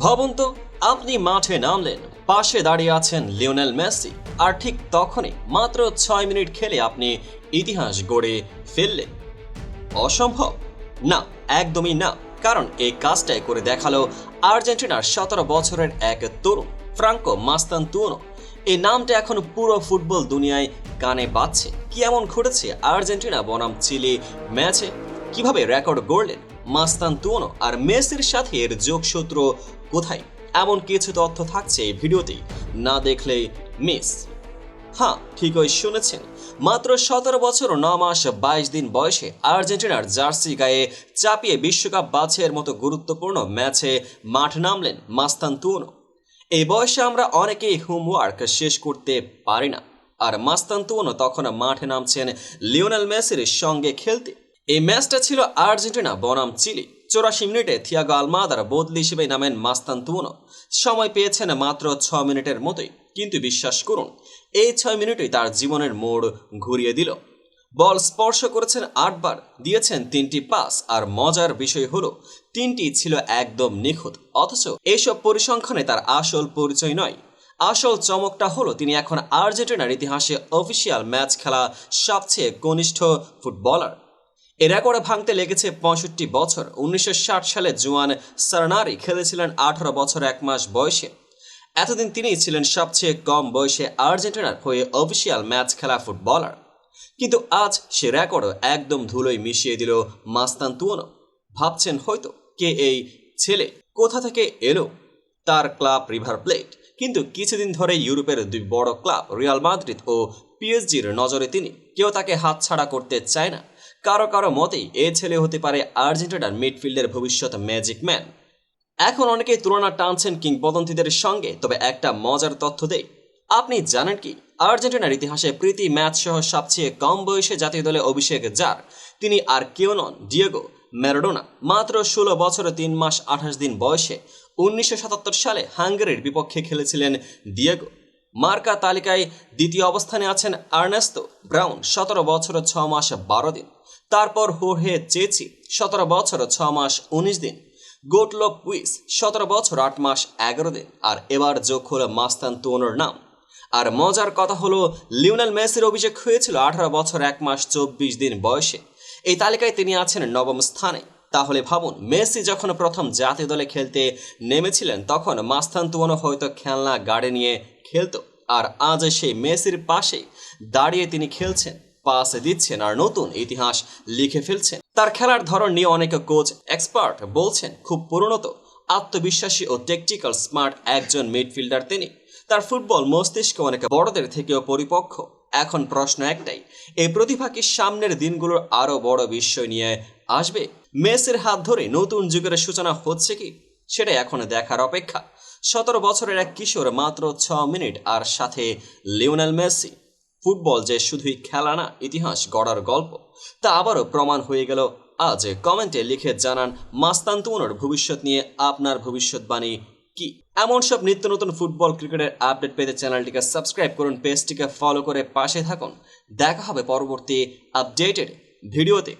ভাবুন তো, আপনি মাঠে নামলেন, পাশে দাঁড়িয়ে আছেন লিওনেল মেসি, আর ঠিক তখনই মাত্র ছয় মিনিট খেলে আপনি ইতিহাস গড়ে ফেললেন। অসম্ভব? না, একদমই না, কারণ এই কাজটাই করে দেখাল আর্জেন্টিনার সতেরো বছরের এক তরুণ, ফ্রাঙ্কো মাস্তান্তুনো। এই নামটা এখন পুরো ফুটবল দুনিয়ায় কানে বাজছে। কি এমন ঘটেছে আর্জেন্টিনা বনাম চিলি ম্যাচে? কীভাবে রেকর্ড গড়লেন? মাস্তান্তুনো আর মেসির সাথে এর যোগসূত্র কোথায়? এমন কিছু তথ্য থাকছে এই ভিডিওতে। না দেখলে মিস। হ্যাঁ ঠিকই শুনেছেন। মাত্র সতেরো বছর, ন মাস, বাইশ দিন বয়সে আর্জেন্টিনার জার্সি গায়ে চাপিয়ে বিশ্বকাপ বাছের মতো গুরুত্বপূর্ণ ম্যাচে মাঠ নামলেন মাস্তান্তুনো। এই বয়সে আমরা অনেকেই হোমওয়ার্ক শেষ করতে পারি না। আর মাস্তান্তুনো তখন মাঠে নামছেন লিওনেল মেসির সঙ্গে খেলতে। এই ম্যাচটা ছিল আর্জেন্টিনা বনাম চিলি। চৌরাশি মিনিটে থিয়াগো আলমাদার বদলি হিসেবে নামেন মাস্তান্তুনো সময় পেয়েছেন মাত্র ছ মিনিটের মতোই, কিন্তু বিশ্বাস করুন, এই ছয় মিনিটই তার জীবনের মোড় ঘুরিয়ে দিল। বল স্পর্শ করেছেন আটবার, দিয়েছেন তিনটি পাস, আর মজার বিষয় হলো, তিনটি ছিল একদম নিখুঁত, অথচ এইসব পরিসংখ্যানে তার আসল পরিচয় নয়। আসল চমকটা হলো, তিনি এখন আর্জেন্টিনার ইতিহাসে অফিসিয়াল ম্যাচ খেলা সবচেয়ে কনিষ্ঠ ফুটবলার। এ রেকর্ড ভাঙতে লেগেছে পঁয়ষট্টি বছর। উনিশশো ষাট সালে জুয়ান সারনারি খেলেছিলেন আঠারো বছর এক মাস বয়সে। এতদিন তিনি ছিলেন সবচেয়ে কম বয়সে আর্জেন্টিনার হয়ে অফিসিয়াল ম্যাচ খেলা ফুটবলার। কিন্তু আজ সে রেকর্ডও একদম ধুলোয় মিশিয়ে দিল মাস্তান্তুয়ানো ভাবছেন হয়তো কে এই ছেলে কোথা থেকে এলো? তার ক্লাব রিভার প্লেট। কিন্তু কিছুদিন ধরে ইউরোপের দুই বড় ক্লাব রিয়াল মাদ্রিদ ও পিএসজির নজরে তিনি। কেউ তাকে হাতছাড়া করতে চায় না। কারও কারও মতেই এ ছেলে হতে পারে আর্জেন্টিনার মিডফিল্ডের ভবিষ্যৎ ম্যাজিক ম্যান। এখন অনেকেই তুলনা টানছেন কিংবদন্তিদের সঙ্গে, তবে একটা মজার তথ্য দেই। আপনি জানেন কি, আর্জেন্টিনার ইতিহাসে প্রীতি ম্যাচ সহ সবচেয়ে কম বয়সে জাতীয় দলে অভিষেক যার। তিনি আর কেউ নন, ডিয়েগো ম্যারাডোনা। মাত্র ষোলো বছর, তিন মাস, আঠাশ দিন বয়সে উনিশশো সাতাত্তর সালে হাঙ্গেরির বিপক্ষে খেলেছিলেন ডিয়েগো। মার্কা তালিকায় দ্বিতীয় অবস্থানে আছেন আর্নেস্তো ব্রাউন, সতেরো বছর, ছ মাস, বারো দিন। তারপর হোহে চেচি, সতেরো বছর ছ মাস উনিশ দিন। গোটলো পুইস সতেরো বছর আট মাস এগারো দিন। আর এবার যোগ হলো মাস্তান তুয়নোর নাম। আর মজার কথা হলো, লিওনেল মেসির অভিষেক হয়েছিল আঠারো বছর এক মাস চব্বিশ দিন বয়সে। এই তালিকায় তিনি আছেন নবম স্থানে। তাহলে ভাবুন, মেসি যখন প্রথম জাতীয় দলে খেলতে নেমেছিলেন, তখন মাস্তান তুয়ানো হয়তো খেলনা গাড়ি নিয়ে খেলতো। আর আজ সেই মেসির পাশে দাঁড়িয়ে তিনি খেলছেন। পাস দিচ্ছেন আর নতুন ইতিহাস লিখে ফেলছেন। তার খেলার ধরন নিয়ে অনেক কোচ এক্সপার্ট বলছেন, খুব পরিণত আত্মবিশ্বাসী ও টেকটিক্যাল স্মার্ট একজন মিডফিল্ডার তিনি। তার ফুটবল মস্তিষ্ক অনেক বড়দের থেকেও পরিপক্ক। এখন প্রশ্ন একটাই, এই প্রতিভা কি সামনের দিনগুলোর আরও বড় বিষয় নিয়ে আসবে? মেসির হাত ধরে নতুন যুগের সূচনা হচ্ছে কি, সেটা এখন দেখার অপেক্ষা। সতেরো বছরের এক কিশোর মাত্র ছ মিনিট, আর সাথে লিওনেল মেসি। ফুটবল যে শুধুই খেলা না, ইতিহাস গড়ার গল্প। তা আবারও প্রমাণ হয়ে গেল আজ কমেন্টে লিখে জানান মাস্তান্তুনোর ভবিষ্যৎ নিয়ে আপনার ভবিষ্যৎবাণী কি? এমন সব নিত্য নতুন ফুটবল ক্রিকেটের আপডেট পেতে চ্যানেলটিকে সাবস্ক্রাইব করুন, পেজটিকে ফলো করে পাশে থাকুন। দেখা হবে পরবর্তী আপডেটেড ভিডিওতে।